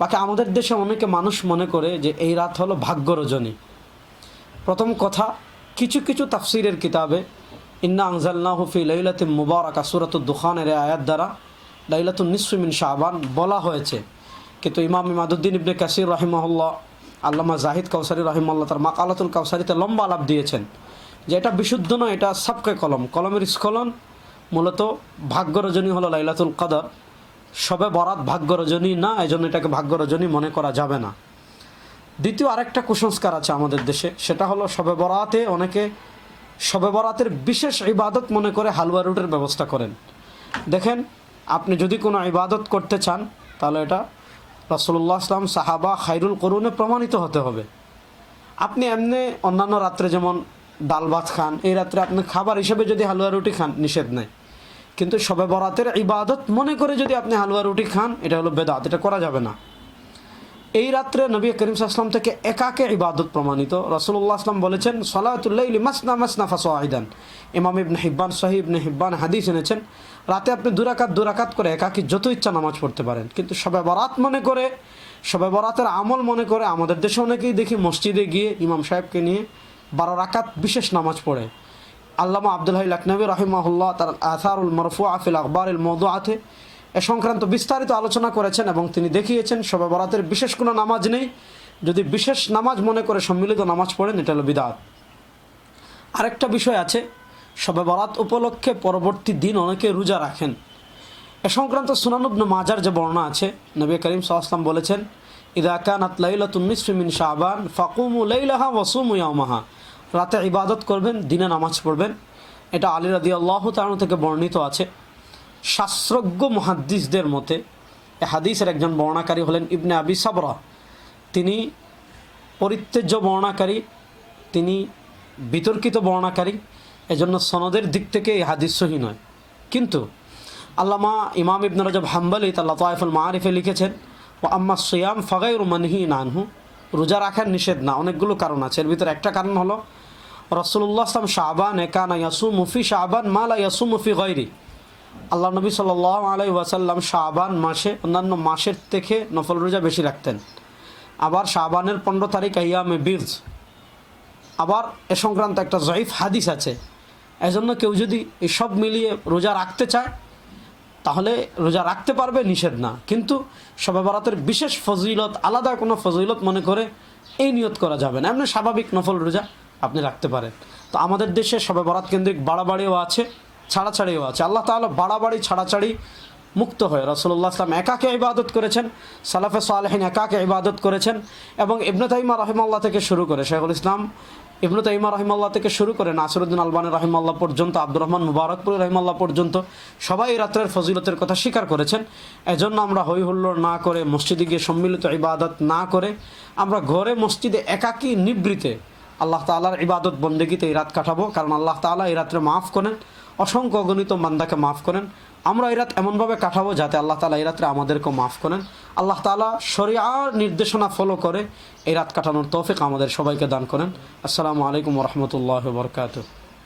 বাকি আমাদের দেশে অনেকে মানুষ মনে করে যে এই রাত হলো ভাগ্য রজনী প্রথম কথা, কিছু কিছু তাফসিরের কিতাবে, ইন্না আনজাল্লাহু ফি লাইলাতি মুবারাকা সূরাতুদ দুখানের আয়াত দ্বারা লাইলাতুন নিসফি মিন শাবান বলা হয়েছে। কিন্তু ইমাম ইমাদুদ্দিন ইবনে কাসির রহিমাহুল্লাহ, আল্লামা জাহিদ কাউসারি রহিমাল্লাহ তার মাকালাতুল কাউসারিতে লম্বা আলাপ দিয়েছেন যে এটা বিশুদ্ধ নয়, এটা সাবকে কলম। কলমের স্খলন মূলত ভাগ্য রজনী হলো লাইলাতুল কদর। সবে বরাত ভাগ্য রজনী না জন্য এটাকে ভাগ্য রজনী মনে করা যাবে না। দ্বিতীয় আরেকটা কুসংস্কার আছে আমাদের দেশে, সেটা হলো শবে বরাতে অনেকে শবে বরাতের বিশেষ ইবাদত মনে করে হালুয়া রুটের ব্যবস্থা করেন। দেখেন, আপনি যদি কোনো ইবাদত করতে চান, তাহলে এটা রসুল্লাহ আসলাম সাহাবা খাইরুল করুনে প্রমাণিত হতে হবে। আপনি এমনি অন্যান্য রাত্রে যেমন ডাল ভাত খান, এই রাত্রে আপনি খাবার হিসেবে যদি হালুয়া রুটি খান, নিষেধ নেই। কিন্তু শবে বরাতের ইবাদত মনে করে যদি আপনি হালুয়া রুটি খান, এটা হলো বেদাত, এটা করা যাবে না। এই রাত্রে নবী করিম আসলাম থেকে একাকে ইবাদত প্রমাণিত। রসুল্লাহ আসলাম বলেছেন সলাতুল্লাইলি মাসনা মাসনা ফাসোয়াইদান ইমাম ইবনে হিব্বান সাহিব ইবনে হিব্বান হাদিস এনেছেন, রাতে আপনি দুরাকাত দুরাকাত করে একাকি যত ইচ্ছা নামাজ পড়তে পারেন। কিন্তু সবে বরাত মনে করে, সবে বরাতের আমল মনে করে আমাদের দেশে অনেকেই দেখি মসজিদে গিয়ে ইমাম সাহেবকে নিয়ে বারো রাকাত বিশেষ নামাজ পড়ে। আল্লামা আবদুল্লাহ লাকনবী রহিমাহুল্লাহ তার আথারুল মরফু আফিল আকবর মৌদু আথে এ সংক্রান্ত বিস্তারিত আলোচনা করেছেন এবং তিনি দেখিয়েছেন, শবে বরাতের বিশেষ কোনো নামাজ নেই। যদি বিশেষ নামাজ মনে করে সম্মিলিত নামাজ পড়েন, এটা হলো বিদাত। আরেকটা বিষয় আছে, শবে বরাত উপলক্ষে পরবর্তী দিন অনেকে রোজা রাখেন। এ সংক্রান্ত সুনানুবন মাজার যে বর্ণনা আছে, নবী করিম সাল্লাম বলেছেন, ইদা কানাত লাইলাতুন্নিসফি মিন শাবান, ফাকুমু লাইলাহা ওয়াসুমু ইয়ামাহা রাতে ইবাদত করবেন, দিনে নামাজ পড়বেন। এটা আলী রাদি আল্লাহ তাআলা থেকে বর্ণিত আছে। শাস্ত্রজ্ঞ মহাদ্দিসদের মতে, এ হাদিসের একজন বর্ণাকারী হলেন ইবনে আবি সাবরা। তিনি পরিত্যাজ্য বর্ণাকারী, তিনি বিতর্কিত বর্ণাকারী, এজন্য সনদের দিক থেকে এই হাদিস সহি নয়। কিন্তু আল্লামা ইমাম ইবন রজব হাম্বালি তাল্লা তাইফুল মারিফে লিখেছেন ও আম্মা সৈয়াম ফাগাইর রুমানহি নানহু রোজা রাখার নিষেধ না, অনেকগুলো কারণ আছে। এর ভিতরে একটা কারণ হলো রসুল্লাহ আসলাম শাহবান একানা ইয়াসু মুফি শাহবান মালা ইয়াসু মুফি গৈরি আল্লাহ নবী সাল আলাই ওয়াসাল্লাম শাহবান মাসে, অন্যান্য মাসের থেকে নফল রোজা বেশি রাখতেন। আবার শাহবানের পনেরো তারিখ আয়ামে বীরজ। আবার এ সংক্রান্ত একটা জয়ীফ হাদিস আছে। এজন্য কেউ যদি এসব মিলিয়ে রোজা রাখতে চায়, তাহলে রোজা রাখতে পারবে, নিষেধ না। কিন্তু শবে বরাতের বিশেষ ফজিলত, আলাদা কোনো ফজিলত মনে করে এই নিয়ত করা যাবে না। এমনি স্বাভাবিক নফল রোজা আপনি রাখতে পারেন। তো আমাদের দেশে শবে বরাত কেন্দ্রিক বাড়াবাড়িও আছে, ছাড়াছাড়িও আছে। আল্লাহ তাহলে বাড়াবাড়ি, ছাড়াছাড়ি মুক্ত হয়ে রসুল্লাহ আসলাম একাকে ইবাদত করেছেন, সালাফে সালেহিন একাকে ইবাদত করেছেন এবং ইবনে তাইমা রহিমাল্লাহ থেকে শুরু করে শেখুল ইসলাম, ইবনু তাইমা রহিমাল্লাহ থেকে শুরু করে নাসিরুদ্দিন আলবানী রহিমাল্লাহ পর্যন্ত, আব্দুর রহমান মুবারকপুর রহিমাল্লাহ পর্যন্ত সবাই রাত্রের ফজিলতের কথা স্বীকার করেছেন। এজন্য আমরা হই হুল্লোড় না করে মসজিদে গিয়ে সম্মিলিত ইবাদত না করে আমরা ঘরে মসজিদে একাকী নিবৃতে আল্লাহ তালার ইবাদত বন্দেগীতে এই রাত কাটাবো। কারণ আল্লাহ তালা এই রাত্রে মাফ করেন। অসংখ্য অগণিত মান্দাকে মাফ করেন। আমরা এই রাত এমনভাবে কাটাবো যাতে আল্লাহ তালা এই রাত্রে আমাদেরকেও মাফ করেন। আল্লাহ তালা শরিয়ার নির্দেশনা ফলো করে এই রাত কাটানোর তৌফিক আমাদের সবাইকে দান করেন। আসসালামু আলাইকুম রহমতুল্লাহ বরকাত